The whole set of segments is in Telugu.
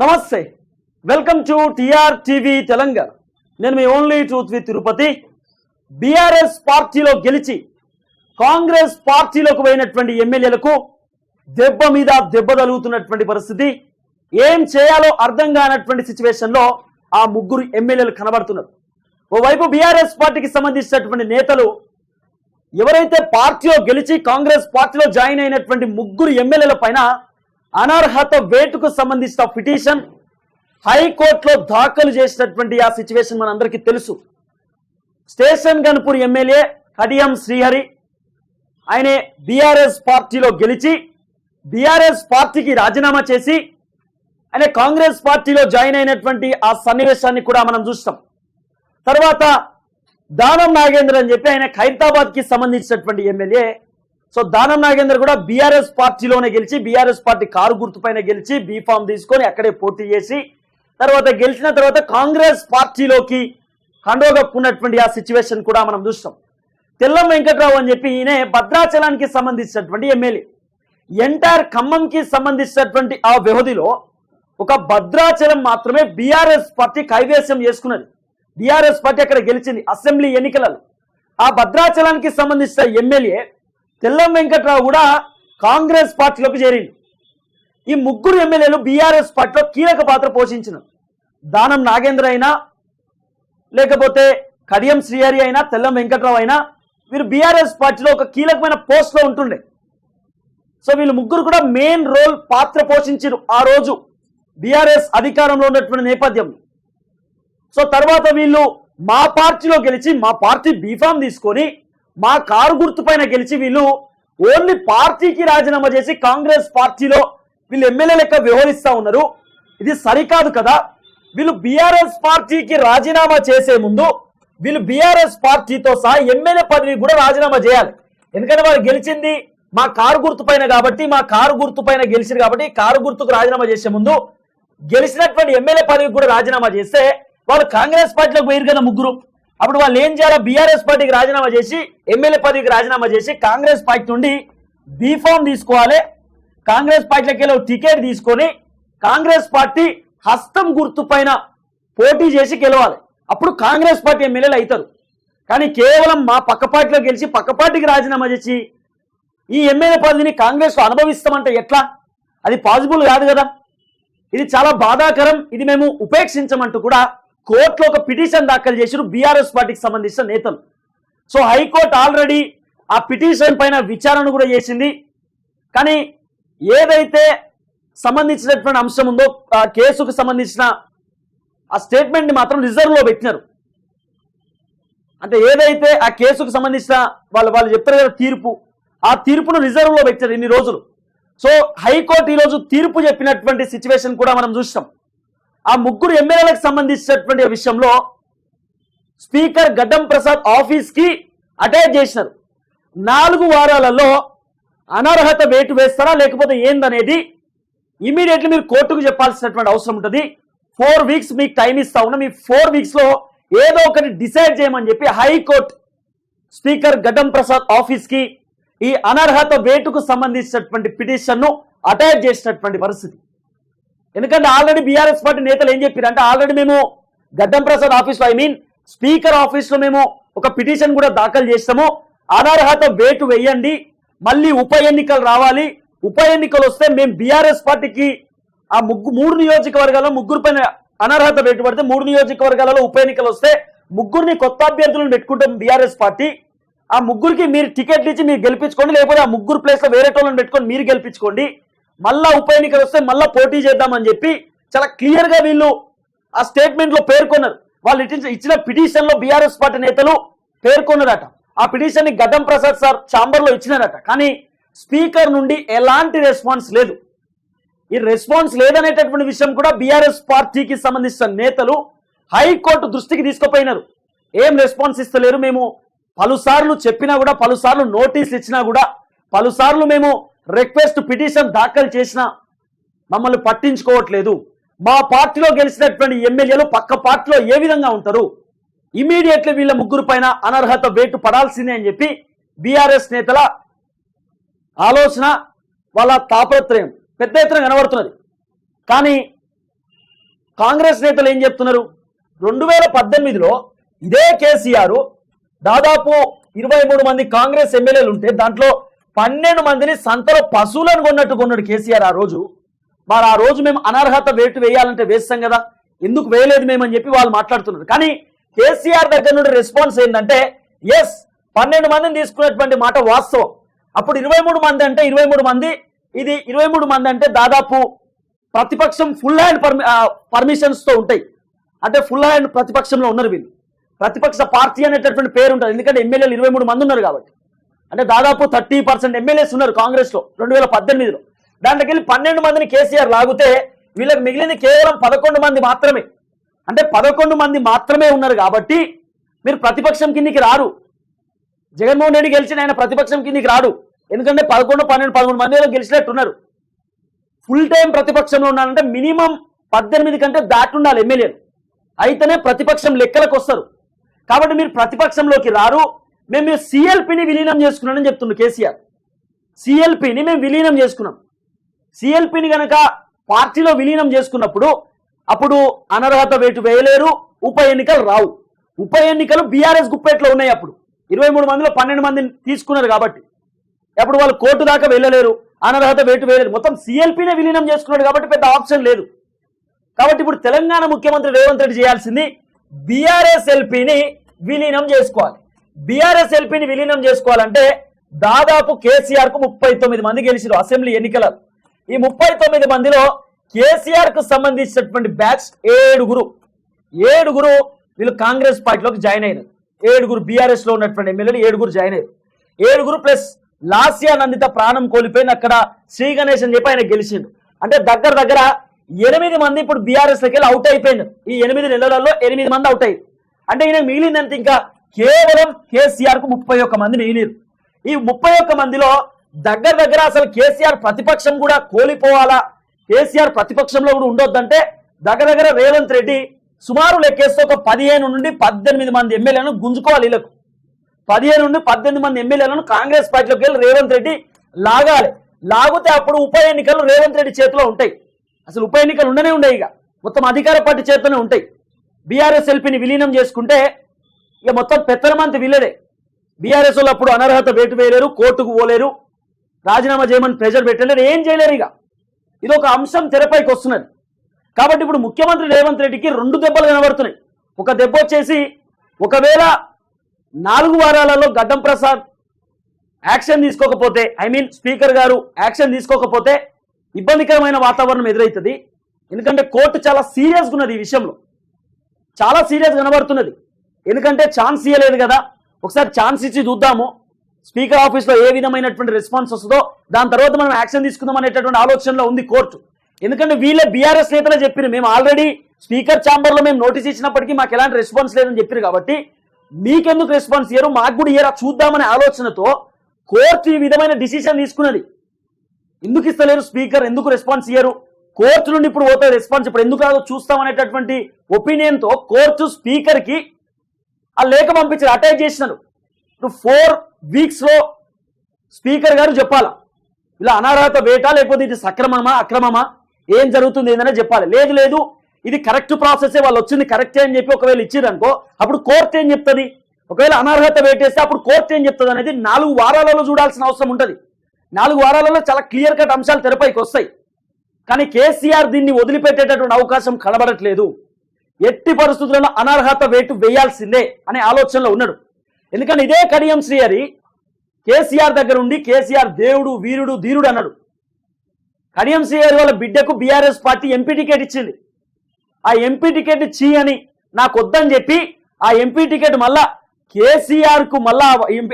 నమస్తే. Welcome to TR TV Telangana. నేను మీ only truth with Tirupati. BRS పార్టీలో గెలిచి కాంగ్రెస్ పార్టీలోకి పోయినటువంటి ఎమ్మెల్యేలకు దెబ్బ మీద దెబ్బ తలుగుతున్నటువంటి పరిస్థితి. ఏం చేయాలో అర్థం కానటువంటి సిచ్యువేషన్లో ఆ ముగ్గురు ఎమ్మెల్యేలు కనబడుతున్నారు. ఓవైపు బీఆర్ఎస్ పార్టీకి సంబంధించినటువంటి నేతలు ఎవరైతే పార్టీలో గెలిచి కాంగ్రెస్ పార్టీలో జాయిన్ అయినటువంటి ముగ్గురు ఎమ్మెల్యేల పైన అనర్హత వేటుకు సంబంధించిన పిటిషన్ హైకోర్టులో దాఖలు చేసినటువంటి ఆ సిచ్యువేషన్ మనందరికీ తెలుసు. స్టేషన్ గన్పూర్ ఎమ్మెల్యే కడియం శ్రీహరి ఆయనే బీఆర్ఎస్ పార్టీలో గెలిచి బీఆర్ఎస్ పార్టీకి రాజీనామా చేసి ఆయన కాంగ్రెస్ పార్టీలో జాయిన్ అయినటువంటి ఆ సన్నివేశాన్ని కూడా మనం చూస్తాం. తర్వాత దానం నాగేంద్ర అని చెప్పి ఆయన ఖైరతాబాద్కి సంబంధించినటువంటి ఎమ్మెల్యే సో దానం నాగేందర్ కూడా బీఆర్ఎస్ పార్టీలోనే గెలిచి బీఆర్ఎస్ పార్టీ కారు గుర్తుపైన గెలిచి బీఫామ్ తీసుకొని అక్కడే పోటీ చేసి తర్వాత గెలిచిన తర్వాత కాంగ్రెస్ పార్టీలోకి కండోగప్పుకున్నటువంటి ఆ సిచ్యువేషన్ కూడా మనం చూస్తాం. తెల్లం వెంకట్రావు అని చెప్పి ఈయన భద్రాచలానికి సంబంధించినటువంటి ఎమ్మెల్యే. ఎంటైర్ ఖమ్మంకి సంబంధించినటువంటి ఆ వ్యవధిలో ఒక భద్రాచలం మాత్రమే బీఆర్ఎస్ పార్టీ కైవేశం చేసుకున్నది. బీఆర్ఎస్ పార్టీ అక్కడ గెలిచింది అసెంబ్లీ ఎన్నికలలో. ఆ భద్రాచలానికి సంబంధించిన ఎమ్మెల్యే తెల్లం వెంకట్రావు కూడా కాంగ్రెస్ పార్టీలోకి చేరింది ఈ ముగ్గురు ఎమ్మెల్యేలు బీఆర్ఎస్ పార్టీలో కీలక పాత్ర పోషించినారు. దానం నాగేంద్ర అయినా లేకపోతే కడియం శ్రీహరి అయినా తెల్లం వెంకట్రావు అయినా వీరు బీఆర్ఎస్ పార్టీలో ఒక కీలకమైన పోస్ట్లో ఉంటుండే. సో వీళ్ళు ముగ్గురు కూడా మెయిన్ రోల్ పాత్ర పోషించారు ఆ రోజు బీఆర్ఎస్ అధికారంలో ఉన్నటువంటి నేపథ్యంలో సో తర్వాత వీళ్ళు మా పార్టీలో గెలిచి మా పార్టీ బీఫామ్ తీసుకొని మా కారు గుర్తు పైన గెలిచి వీళ్ళు ఓన్లీ పార్టీకి రాజీనామా చేసి కాంగ్రెస్ పార్టీలో వీళ్ళు ఎమ్మెల్యే లెక్క వ్యవహరిస్తా ఉన్నారు. ఇది సరికాదు కదా. వీళ్ళు బీఆర్ఎస్ పార్టీకి రాజీనామా చేసే ముందు వీళ్ళు బీఆర్ఎస్ పార్టీతో సహా ఎమ్మెల్యే పదవి కూడా రాజీనామా చేయాలి. ఎందుకంటే వాళ్ళు గెలిచింది మా కారు గుర్తు పైన కాబట్టి మా కారు గుర్తు పైన గెలిచింది కాబట్టి కారు గుర్తుకు రాజీనామా చేసే ముందు గెలిచినటువంటి ఎమ్మెల్యే పదవికి కూడా రాజీనామా చేస్తే వాళ్ళు కాంగ్రెస్ పార్టీలోకి పోయారు కదా ముగ్గురు. అప్పుడు వాళ్ళు ఏం చేయాలి బీఆర్ఎస్ పార్టీకి రాజీనామా చేసి ఎమ్మెల్యే పదవికి రాజీనామా చేసి కాంగ్రెస్ పార్టీ నుండి బీఫామ్ తీసుకోవాలి. కాంగ్రెస్ పార్టీలకి టికెట్ తీసుకొని కాంగ్రెస్ పార్టీ హస్తం గుర్తు పైన పోటీ చేసి గెలవాలి. అప్పుడు కాంగ్రెస్ పార్టీ ఎమ్మెల్యేలు అవుతారు. కానీ కేవలం మా పక్క పార్టీలో గెలిచి పక్క పార్టీకి రాజీనామా చేసి ఈ ఎమ్మెల్యే పదవిని కాంగ్రెస్ అనుభవిస్తామంటే ఎట్లా? అది పాసిబుల్ కాదు కదా. ఇది చాలా బాధాకరం. ఇది మేము ఉపేక్షించమంటూ కూడా కోర్టులో ఒక పిటిషన్ దాఖలు చేసిరు బీఆర్ఎస్ పార్టీకి సంబంధించిన నేతలు. సో హైకోర్టు ఆల్రెడీ ఆ పిటిషన్ పైన విచారణ కూడా చేసింది. కానీ ఏదైతే సంబంధించినటువంటి అంశం ఉందో ఆ కేసుకు సంబంధించిన ఆ స్టేట్మెంట్ని మాత్రం రిజర్వ్లో పెట్టినారు. అంటే ఏదైతే ఆ కేసుకు సంబంధించిన వాళ్ళు వాళ్ళు చెప్తారు కదా తీర్పు ఆ తీర్పును రిజర్వ్లో పెట్టారు ఇన్ని రోజులు. సో హైకోర్టు ఈరోజు తీర్పు చెప్పినటువంటి సిచ్యువేషన్ కూడా మనం చూస్తాం ఆ ముగ్గురు ఎమ్మెల్యేలకు సంబంధించినటువంటి విషయంలో స్పీకర్ గడ్డం ప్రసాద్ ఆఫీస్కి అటాచ్ చేసినారు. నాలుగు వారాలలో అనర్హత వేటు వేస్తారా లేకపోతే ఏందనేది ఇమీడియట్లీ మీరు కోర్టుకు చెప్పాల్సినటువంటి అవసరం ఉంటుంది. ఫోర్ వీక్స్ మీకు టైం ఇస్తా ఉన్నా. మీ ఫోర్ వీక్స్లో ఏదో ఒకటి డిసైడ్ చేయమని చెప్పి హైకోర్టు స్పీకర్ గడ్డం ప్రసాద్ ఆఫీస్కి ఈ అనర్హత వేటుకు సంబంధించినటువంటి పిటిషన్ను అటాచ్ చేసినటువంటి పరిస్థితి. ఎందుకంటే ఆల్రెడీ బీఆర్ఎస్ పార్టీ నేతలు ఏం చెప్పారు అంటే ఆల్రెడీ మేము గడ్డం ప్రసాద్ ఆఫీస్లో ఐ మీన్ స్పీకర్ ఆఫీస్లో మేము ఒక పిటిషన్ కూడా దాఖలు చేస్తాము. అనర్హత వేటు వేయండి. మళ్ళీ ఉప ఎన్నికలు రావాలి. ఉప ఎన్నికలు వస్తే మేము బీఆర్ఎస్ పార్టీకి ఆ ముగ్గు మూడు నియోజకవర్గాల్లో ముగ్గురు పైన అనర్హత వేటు పడితే మూడు నియోజకవర్గాలలో ఉప ఎన్నికలు వస్తే ముగ్గురిని కొత్త అభ్యర్థులను పెట్టుకుంటాం బీఆర్ఎస్ పార్టీ. ఆ ముగ్గురికి మీరు టికెట్లు ఇచ్చి మీరు గెలిపించుకోండి. లేకపోతే ఆ ముగ్గురు ప్లేస్లో వేరే టోళ్ళని పెట్టుకొని మీరు గెలిపించుకోండి. మళ్ళా ఉప ఎన్నికలు వస్తే మళ్ళా పోటీ చేద్దామని చెప్పి చాలా క్లియర్గా వీళ్ళు ఆ స్టేట్మెంట్లో పేర్కొన్నారు. వాళ్ళు ఇచ్చిన ఇచ్చిన పిటిషన్లో బీఆర్ఎస్ పార్టీ నేతలు పేర్కొన్నారట. ఆ పిటిషన్ని గడ్డం ప్రసాద్ సార్ ఛాంబర్లో ఇచ్చినారట. కానీ స్పీకర్ నుండి ఎలాంటి రెస్పాన్స్ లేదు. ఈ రెస్పాన్స్ లేదనేటటువంటి విషయం కూడా బీఆర్ఎస్ పార్టీకి సంబంధించిన నేతలు హైకోర్టు దృష్టికి తీసుకుపోయినారు. ఏం రెస్పాన్స్ ఇస్తలేరు మేము? పలుసార్లు చెప్పినా కూడా పలుసార్లు నోటీసులు ఇచ్చినా కూడా పలుసార్లు మేము రిక్వెస్ట్ పిటిషన్ దాఖలు చేసినా మమ్మల్ని పట్టించుకోవట్లేదు. మా పార్టీలో గెలిచినటువంటి ఎమ్మెల్యేలు పక్క పార్టీలో ఏ విధంగా ఉంటారు? ఇమీడియట్లీ వీళ్ళ ముగ్గురు పైన అనర్హత వేటు పడాల్సిందే అని చెప్పి బీఆర్ఎస్ నేతల ఆలోచన వాళ్ళ తాపత్రయం పెద్ద ఎత్తున కనబడుతున్నది. కానీ కాంగ్రెస్ నేతలు ఏం చెప్తున్నారు? రెండు వేల పద్దెనిమిదిలో ఇదే కేసీఆర్ దాదాపు ఇరవై మూడు మంది కాంగ్రెస్ ఎమ్మెల్యేలు ఉంటే దాంట్లో పన్నెండు మందిని సంతలో పశువులను కొన్నట్టు కొన్నాడు కేసీఆర్ ఆ రోజు. మరి ఆ రోజు మేము అనర్హత వేటు వేయాలంటే వేస్తాం కదా. ఎందుకు వేయలేదు మేము అని చెప్పి వాళ్ళు మాట్లాడుతున్నారు. కానీ కేసీఆర్ దగ్గర నుండి రెస్పాన్స్ ఏంటంటే ఎస్ పన్నెండు మందిని తీసుకున్నటువంటి మాట వాస్తవం. అప్పుడు ఇరవై మూడు మంది అంటే ఇరవై మూడు మంది ఇది ఇరవై మూడు మంది అంటే దాదాపు ప్రతిపక్షం ఫుల్ హ్యాండ్ పర్మి పర్మిషన్స్తో ఉంటాయి. అంటే ఫుల్ హ్యాండ్ ప్రతిపక్షంలో ఉన్నారు వీళ్ళు. ప్రతిపక్ష పార్టీ అనేటటువంటి పేరు ఉంటుంది. ఎందుకంటే ఎమ్మెల్యేలు ఇరవై మూడు మంది ఉన్నారు కాబట్టి. అంటే దాదాపు థర్టీ పర్సెంట్ ఎమ్మెల్యేస్ ఉన్నారు కాంగ్రెస్లో రెండు వేల పద్దెనిమిదిలో. దాంట్లోకి పన్నెండు మందిని కేసీఆర్ లాగితే వీళ్ళకి మిగిలింది కేవలం పదకొండు మంది మాత్రమే. అంటే పదకొండు మంది మాత్రమే ఉన్నారు కాబట్టి మీరు ప్రతిపక్షం కిందికి రారు. జగన్మోహన్ రెడ్డి గెలిచిన ఆయన ప్రతిపక్షం కిందికి రాడు. ఎందుకంటే పదకొండు పన్నెండు పదమూడు మందిలో గెలిచినట్టున్నారు. ఫుల్ టైం ప్రతిపక్షంలో ఉన్నారంటే మినిమం పద్దెనిమిది కంటే దాటి ఉండాలి ఎమ్మెల్యేలు. అయితేనే ప్రతిపక్షం లెక్కలకు వస్తారు. కాబట్టి మీరు ప్రతిపక్షంలోకి రారు. మేము సిఎల్పిని విలీనం చేసుకున్నానని చెప్తుండ్రు కేసీఆర్. సిఎల్పిని మేము విలీనం చేసుకున్నాం. సిఎల్పిని గనక పార్టీలో విలీనం చేసుకున్నప్పుడు అప్పుడు అనర్హత వేటు వేయలేరు ఉప ఎన్నికలు రావు. ఉప ఎన్నికలు బీఆర్ఎస్ గుప్పేట్లో ఉన్నాయి అప్పుడు. ఇరవై మూడు మందిలో పన్నెండు మందిని తీసుకున్నారు కాబట్టి. అప్పుడు వాళ్ళు కోర్టు దాకా వెళ్ళలేరు అనర్హత వేటు వేయలేరు. మొత్తం సిఎల్పినే విలీనం చేసుకున్నాడు కాబట్టి పెద్ద ఆప్షన్ లేదు. కాబట్టి ఇప్పుడు తెలంగాణ ముఖ్యమంత్రి రేవంత్ రెడ్డి చేయాల్సింది బీఆర్ఎస్ ఎల్పిని విలీనం చేసుకోవాలి. బీఆర్ఎస్ ఎల్పీని విలీనం చేసుకోవాలంటే దాదాపు కేసీఆర్కు ముప్పై తొమ్మిది మంది గెలిచిరు అసెంబ్లీ ఎన్నికల ఈ ముప్పై తొమ్మిది మందిలో కేసీఆర్కు సంబంధించినటువంటి బ్యాచ్ ఏడుగురు. ఏడుగురు వీళ్ళు కాంగ్రెస్ పార్టీలోకి జాయిన్ అయినారు. ఏడుగురు బీఆర్ఎస్లో ఉన్నటువంటి ఎమ్మెల్యేలు ఏడుగురు జాయిన్ అయ్యారు ఏడుగురు ప్లస్ లాస్యా నందిత ప్రాణం కోల్పోయిన అక్కడ శ్రీ గణేష్ అని చెప్పి ఆయన గెలిచిండు. అంటే దగ్గర దగ్గర ఎనిమిది మంది ఇప్పుడు బీఆర్ఎస్లోకి వెళ్ళి అవుట్ అయిపోయినారు ఈ ఎనిమిది నెలలలో ఎనిమిది మంది అవుట్ అయ్యారు. అంటే ఈయన మిగిలిందంత ఇంకా కేవలం కేసీఆర్కు ముప్పై ఒక్క మంది మిగిలిరు. ఈ ముప్పై ఒక్క మందిలో దగ్గర దగ్గర అసలు కేసీఆర్ ప్రతిపక్షం కూడా కోల్పోవాలా? కేసీఆర్ ప్రతిపక్షంలో కూడా ఉండొద్దంటే దగ్గర దగ్గర రేవంత్ రెడ్డి సుమారు లెక్కేస్తే ఒక పదిహేను నుండి పద్దెనిమిది మంది ఎమ్మెల్యేలను గుంజుకోవాలి వీళ్ళకు. పదిహేను నుండి పద్దెనిమిది మంది ఎమ్మెల్యేలను కాంగ్రెస్ పార్టీలోకి వెళ్ళి రేవంత్ రెడ్డి లాగాలి. లాగితే అప్పుడు ఉప ఎన్నికలు రేవంత్ రెడ్డి చేతిలో ఉంటాయి. అసలు ఉప ఎన్నికలు ఉండనే ఉండవు ఇక. మొత్తం అధికార పార్టీ చేతిలోనే ఉంటాయి. బీఆర్ఎస్ ఎల్పీని విలీనం చేసుకుంటే ఇక మొత్తం పెత్తనమంత వీళ్ళదే. బీఆర్ఎస్ వాళ్ళు అప్పుడు అనర్హత వేటు వేయలేరు కోర్టుకు పోలేరు రాజీనామా చేయమని ప్రెజర్ పెట్టలేరు ఏం చేయలేరు ఇక. ఇది ఒక అంశం తెరపైకి వస్తున్నది. కాబట్టి ఇప్పుడు ముఖ్యమంత్రి రేవంత్ రెడ్డికి రెండు దెబ్బలు కనబడుతున్నాయి. ఒక దెబ్బ వచ్చేసి ఒకవేళ నాలుగు వారాలలో గడ్డం ప్రసాద్ యాక్షన్ తీసుకోకపోతే ఐ మీన్ స్పీకర్ గారు యాక్షన్ తీసుకోకపోతే ఇబ్బందికరమైన వాతావరణం ఎదురవుతుంది ఎందుకంటే కోర్టు చాలా సీరియస్గా ఉన్నది ఈ విషయంలో. చాలా సీరియస్ కనబడుతున్నది. ఎందుకంటే ఛాన్స్ ఇవ్వలేదు కదా. ఒకసారి ఛాన్స్ ఇచ్చి చూద్దాము. స్పీకర్ ఆఫీస్లో ఏ విధమైనటువంటి రెస్పాన్స్ వస్తుందో దాని తర్వాత మనం యాక్షన్ తీసుకుందాం అనేటటువంటి ఆలోచనలో ఉంది కోర్టు. ఎందుకంటే వీళ్ళే బీఆర్ఎస్ నేతలే చెప్పారు మేము ఆల్రెడీ స్పీకర్ ఛాంబర్లో మేము నోటీస్ ఇచ్చినప్పటికీ మాకు ఎలాంటి రెస్పాన్స్ లేదని చెప్పారు కాబట్టి మీకెందుకు రెస్పాన్స్ ఇయ్యరు? మాకు కూడా ఇయ్యరా? చూద్దామనే ఆలోచనతో కోర్టు ఈ విధమైన డిసిషన్ తీసుకున్నది. ఎందుకు ఇస్తలేరు స్పీకర్? ఎందుకు రెస్పాన్స్ ఇయ్యరు? కోర్టు నుండి ఇప్పుడు పోతే రెస్పాన్స్ ఇప్పుడు ఎందుకు రాదో చూస్తామనేటటువంటి ఒపీనియన్తో కోర్టు స్పీకర్కి ఆ లేఖ పంపించారు అటాచ్ చేసినారు. ఇప్పుడు ఫోర్ వీక్స్లో స్పీకర్ గారు చెప్పాలా? ఇలా అనర్హత వేటా లేకపోతే ఇది సక్రమమా అక్రమమా? ఏం జరుగుతుంది ఏందనే చెప్పాలి. లేదు లేదు ఇది కరెక్ట్ ప్రాసెస్ వాళ్ళు వచ్చింది కరెక్టే అని చెప్పి ఒకవేళ ఇచ్చిరనుకో అప్పుడు కోర్టు ఏం చెప్తుంది? ఒకవేళ అనర్హత వేటేస్తే అప్పుడు కోర్టు ఏం చెప్తుంది అనేది నాలుగు వారాలలో చూడాల్సిన అవసరం ఉంటుంది. నాలుగు వారాలలో చాలా క్లియర్ కట్ అంశాలు తెరపైకి వస్తాయి. కానీ కేసీఆర్ దీన్ని వదిలిపెట్టేటటువంటి అవకాశం కనబడట్లేదు. ఎట్టి పరిస్థితులలో అనర్హత వేటు వేయాల్సిందే అనే ఆలోచనలో ఉన్నాడు. ఎందుకంటే ఇదే కడియం శ్రీహరి కేసీఆర్ దగ్గర ఉండి కేసీఆర్ దేవుడు వీరుడు ధీరుడు అన్నాడు. కడియం శ్రీహరి వాళ్ళ బిడ్డకు బీఆర్ఎస్ పార్టీ ఎంపీ టికెట్ ఇచ్చింది. ఆ ఎంపీ టికెట్ చీ అని నాకు వద్దని చెప్పి ఆ ఎంపీ టికెట్ మళ్ళా కేసీఆర్కు మళ్ళా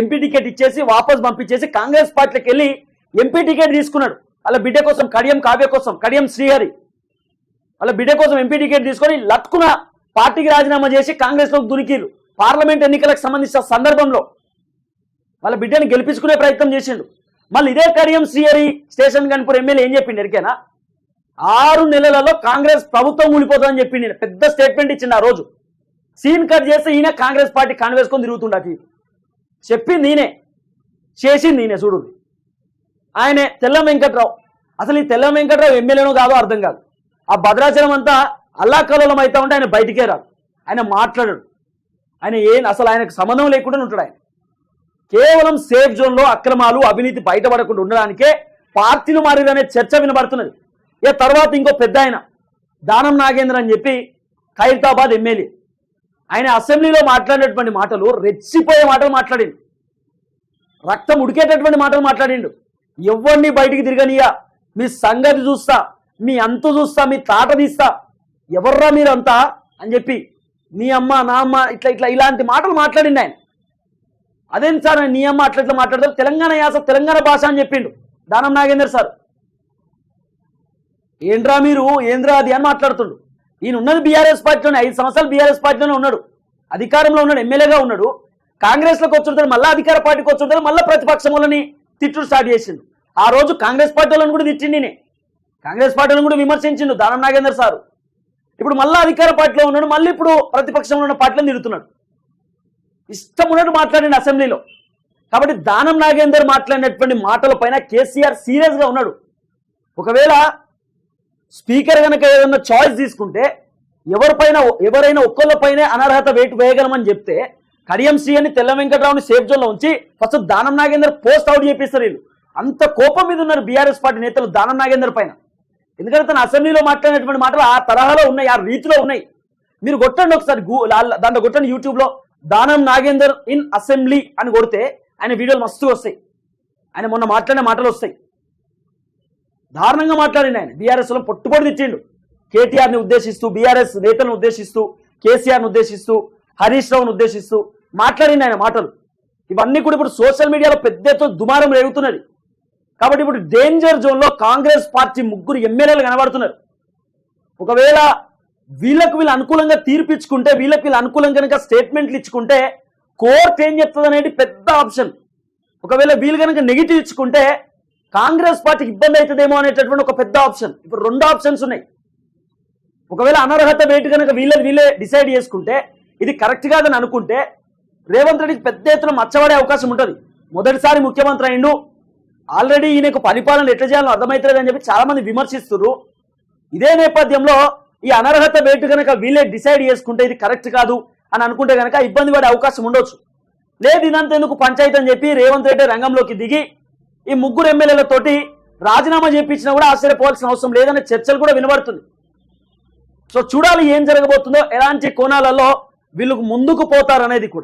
ఎంపీ టికెట్ ఇచ్చేసి వాపస్ పంపించేసి కాంగ్రెస్ పార్టీకి వెళ్ళి ఎంపీ టికెట్ తీసుకున్నాడు. అలా బిడ్డ కోసం కడియం కావ్య కోసం కడియం శ్రీహరి. వాళ్ళ బిడ్డ కోసం ఎంపీ టికెట్ తీసుకొని లత్కున పార్టీకి రాజీనామా చేసి కాంగ్రెస్లోకి దునికిరు పార్లమెంట్ ఎన్నికలకు సంబంధించిన సందర్భంలో వాళ్ళ బిడ్డని గెలిపించుకునే ప్రయత్నం చేసిండు. మళ్ళీ ఇదే కడియం శ్రీహరి స్టేషన్ గన్పూర్ ఎమ్మెల్యే ఏం చెప్పిండు ఎరికేనా? ఆరు నెలలలో కాంగ్రెస్ ప్రభుత్వం ఊడిపోతుందని చెప్పిండు. పెద్ద స్టేట్మెంట్ ఇచ్చిండు ఆ రోజు. సీన్ కట్ చేస్తే ఈయన కాంగ్రెస్ పార్టీ కాన్వేసుకొని తిరుగుతుండ చెప్పింది ఈయనే. చేసింది ఈయన చూడు. ఆయనే తెల్ల వెంకట్రావు. అసలు ఈ తెల్ల వెంకట్రావు ఎమ్మెల్యేనో కాదో అర్థం కాదు. ఆ భద్రాచలం అంతా అల్లాకల్లోలం అవుతా ఉంటే ఆయన బయటికే రాడు. ఆయన మాట్లాడాడు. ఆయన ఏం అసలు ఆయనకు సంబంధం లేకుండా ఉంటాడు ఆయన. కేవలం సేఫ్ జోన్లో అక్రమాలు అవినీతి బయటపడకుండా ఉండడానికే పార్టీలు మారిదనే చర్చ వినబడుతున్నది. ఇక తర్వాత ఇంకో పెద్ద ఆయన దానం నాగేంద్ర అని చెప్పి ఖైరతాబాద్ ఎమ్మెల్యే. ఆయన అసెంబ్లీలో మాట్లాడేటువంటి మాటలు రెచ్చిపోయే మాటలు మాట్లాడిండు. రక్తం ఉడికేటటువంటి మాటలు మాట్లాడిండు. ఎవరిని బయటికి తిరగనియా. మీ సంగతి చూస్తా. మీ అంత చూస్తా మీ తాట తీస్తా. ఎవర్రా మీరంతా? అని చెప్పి నీ అమ్మ నా అమ్మ ఇట్లా ఇట్లా ఇలాంటి మాటలు మాట్లాడిండు ఆయన. అదేం సార్ నీ అమ్మ అట్లా ఇట్లా మాట్లాడతారు? తెలంగాణ యాస తెలంగాణ భాష అని చెప్పిండు దానం నాగేందర్ సార్. ఏంట్రా మీరు? ఏంద్రా అది అని మాట్లాడుతుండు. ఈయన ఉన్నది బీఆర్ఎస్ పార్టీలోనే ఐదు సంవత్సరాలు బీఆర్ఎస్ పార్టీలోనే ఉన్నాడు. అధికారంలో ఉన్నాడు ఎమ్మెల్యేగా ఉన్నాడు. కాంగ్రెస్లోకి వచ్చుంటాడు మళ్ళీ అధికార పార్టీకి వచ్చుంటాడు మళ్ళీ ప్రతిపక్షం వాళ్ళని తిట్టుడు స్టార్ట్ చేసిండు. ఆ రోజు కాంగ్రెస్ పార్టీ వాళ్ళని కూడా తిట్టిండి నేనే కాంగ్రెస్ పార్టీలను కూడా విమర్శించిండు దానం నాగేందర్ సారు. ఇప్పుడు మళ్ళీ అధికార పార్టీలో ఉన్నాడు మళ్ళీ ఇప్పుడు ప్రతిపక్షంలో ఉన్న పార్టీలను తిరుగుతున్నాడు ఇష్టం ఉన్నట్టు మాట్లాడి అసెంబ్లీలో. కాబట్టి దానం నాగేందర్ మాట్లాడినటువంటి మాటల పైన కేసీఆర్ సీరియస్గా ఉన్నాడు. ఒకవేళ స్పీకర్ కనుక ఏదన్నా చాయిస్ తీసుకుంటే ఎవరిపైన ఎవరైనా ఒక్కళ్ళపైనే అనర్హత వేటు వేయగలమని చెప్తే కడియం శ్రీ అని తెల్ల వెంకటరావుని సేఫ్ జోన్లో ఉంచి first Danam Nagender post out చేపిస్తారు వీళ్ళు. అంత కోపం మీద ఉన్నారు బీఆర్ఎస్ పార్టీ నేతలు దానం నాగేందర్ పైన. ఎందుకంటే తన అసెంబ్లీలో మాట్లాడినటువంటి మాటలు ఆ తరహాలో ఉన్నాయి ఆ రీతిలో ఉన్నాయి. మీరు కొట్టండి ఒకసారి గూ దాంట్లో కొట్టండి యూట్యూబ్లో. దానం నాగేందర్ ఇన్ అసెంబ్లీ అని కొడితే ఆయన వీడియోలు మస్తు వస్తాయి. ఆయన మొన్న మాట్లాడిన మాటలు వస్తాయి. దారుణంగా మాట్లాడింది ఆయన. బీఆర్ఎస్లో పొట్టుపొడి తిట్టిండు. కేటీఆర్ని ఉద్దేశిస్తూ బీఆర్ఎస్ నేతలను ఉద్దేశిస్తూ కేసీఆర్ని ఉద్దేశిస్తూ హరీష్ రావును ఉద్దేశిస్తూ మాట్లాడింది ఆయన మాటలు. ఇవన్నీ కూడా ఇప్పుడు సోషల్ మీడియాలో పెద్ద ఎత్తున దుమారం రేగుతున్నది. కాబట్టి ఇప్పుడు డేంజర్ జోన్లో కాంగ్రెస్ పార్టీ ముగ్గురు ఎమ్మెల్యేలు కనబడుతున్నారు. ఒకవేళ వీళ్ళకు వీళ్ళు అనుకూలంగా తీర్పిచ్చుకుంటే వీళ్ళకి వీళ్ళు అనుకూలంగా కనుక స్టేట్మెంట్లు ఇచ్చుకుంటే కోర్టు ఏం చెప్తుంది అనేది పెద్ద ఆప్షన్ ఒకవేళ వీళ్ళు కనుక నెగిటివ్ ఇచ్చుకుంటే కాంగ్రెస్ పార్టీకి ఇబ్బంది అవుతుందేమో అనేటటువంటి ఒక పెద్ద ఆప్షన్ ఇప్పుడు రెండు ఆప్షన్స్ ఉన్నాయి. ఒకవేళ అనర్హత వేటు కనుక వీళ్ళే వీళ్ళే డిసైడ్ చేసుకుంటే ఇది కరెక్ట్ కాదని అనుకుంటే రేవంత్ రెడ్డికి పెద్ద ఎత్తున మచ్చబడే అవకాశం ఉంటుంది. మొదటిసారి ముఖ్యమంత్రి అయిండు ఆల్రెడీ ఈయనకు పరిపాలన ఎట్లా చేయాలో అర్థమవుతుంది అని చెప్పి చాలా మంది విమర్శిస్తున్నారు ఇదే నేపథ్యంలో ఈ అనర్హత వేటు కనుక వీళ్ళే డిసైడ్ చేసుకుంటే ఇది కరెక్ట్ కాదు అని అనుకుంటే కనుక ఇబ్బంది పడే అవకాశం ఉండొచ్చు. లేదు ఇదంతా ఎందుకు పంచాయతీ అని చెప్పి రేవంత్ రెడ్డి రంగంలోకి దిగి ఈ ముగ్గురు ఎమ్మెల్యేలతోటి రాజీనామా చేయించినా కూడా ఆశ్చర్యపోవాల్సిన అవసరం లేదనే చర్చలు కూడా వినబడుతుంది సో చూడాలి ఏం జరగబోతుందో ఎలాంటి కోణాలలో వీళ్ళకు ముందుకు పోతారనేది కూడా.